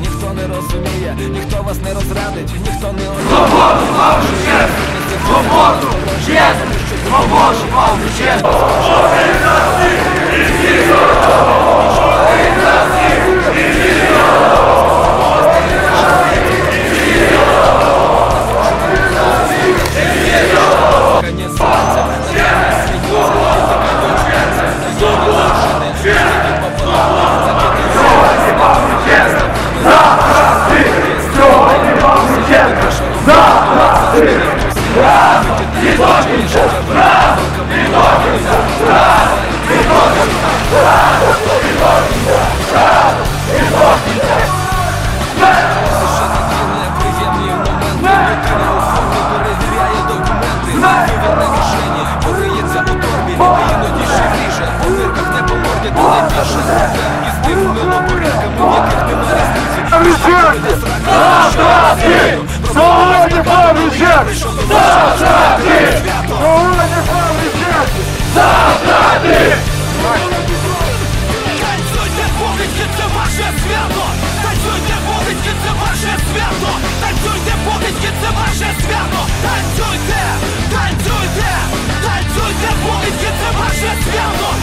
Ніхто не розуміє, ніхто вас не розрадить, ніхто не освободить. Свободу, честь! Свободу, славу, честь! різниці. Сьогодні пам'ятник! Завтра! Сьогодні пам'ятник! Танцюйте, покидьки, це ваше свято! Танцюйте, покидьки, це ваше свято! Танцюйте, покидьки, це ваше свято! Танцюйте! Танцюйте! Танцюйте, покидьки, це ваше свято!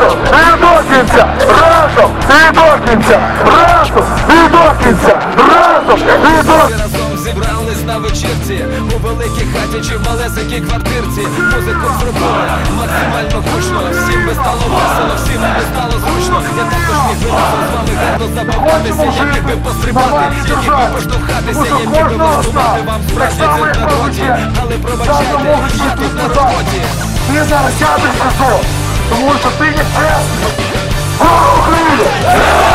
Разом! До! Разом! До! Разом! До! Разом! До зібрались на вечірці У великій хаті чи в малесенькій квартирці. Музику зробили максимально гучно Всім би стало весело, всім би стало зручно. Я також міг би разом з вами гарно забавлятися Я міг би пострибати, я міг би поштовхатися Я міг би влаштувати вам справді на роті Але пробачайте, я тут на роботі. Ти зараз сядеш на то, тому що ти не чесний! Слава Україні! Ваше свято!